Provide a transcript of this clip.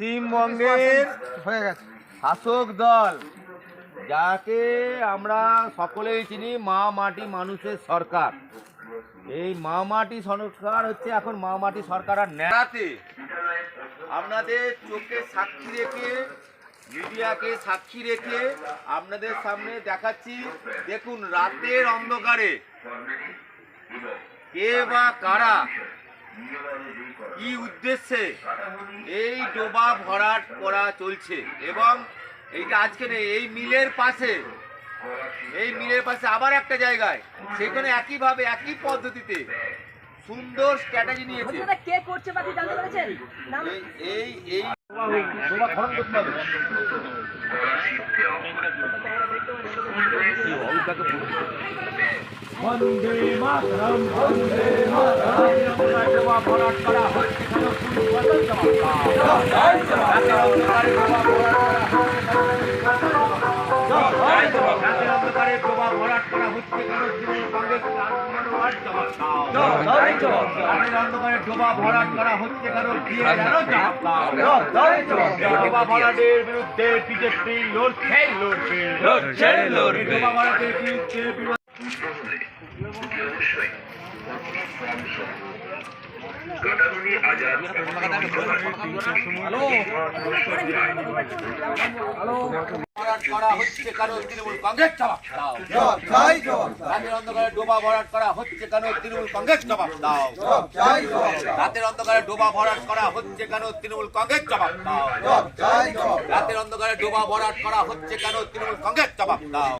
পশ্চিমবঙ্গের হয়ে গেছে। শাসক দল যাকে আমরা সকলেই চিনি মা মাটি মানুষের সরকার। এই মা মাটি সরকার হচ্ছে এখন মা মাটি সরকার আর নেড়াতে আপনাদের চোখে সাক্ষী রেখে মিডিয়াকে সাক্ষী রেখে আপনাদের সামনে দেখাচ্ছি দেখুন রাতের অন্ধকারে কে বা কারা কি উদ্দেশ্যে এই ডোবা ভরাট করা চলছে এবং এইটা আজকে নেই এই মিলের পাশে এই মিলের পাশে আবার একটা জায়গায় সেখানে একইভাবে একই পদ্ধতিতে সুন্দর স্ট্র্যাটেজি নিয়েছে কে করছে বা জানতে পেরেছেন এই। বন্দে মাতরম বন্দে ভরাট করা। রাতের অন্ধকারে ডোবা ভরাট করা হচ্ছে কেন দাও। রাতের অন্ধকারে ডোবা ভরাট করা হচ্ছে দাও। ডোবা ভরাটের বিরুদ্ধে বিজেপি লড়ছে লড়বে লড়ছে, লড়বে। ডোবা ভরাটের বিরুদ্ধে ভরাট রাতের অন্ধকারে ডোবা ভরাট করা হচ্ছে কেন? তৃণমূল কংগ্রেস জবাব দাও রাতের অন্ধকারে ডোবা ভরাট করা হচ্ছে কেন তৃণমূল কংগ্রেস জবাব দাও রাতের অন্ধকারে ডোবা ভরাট করা হচ্ছে কেন? তৃণমূল কংগ্রেস জবাব দাও।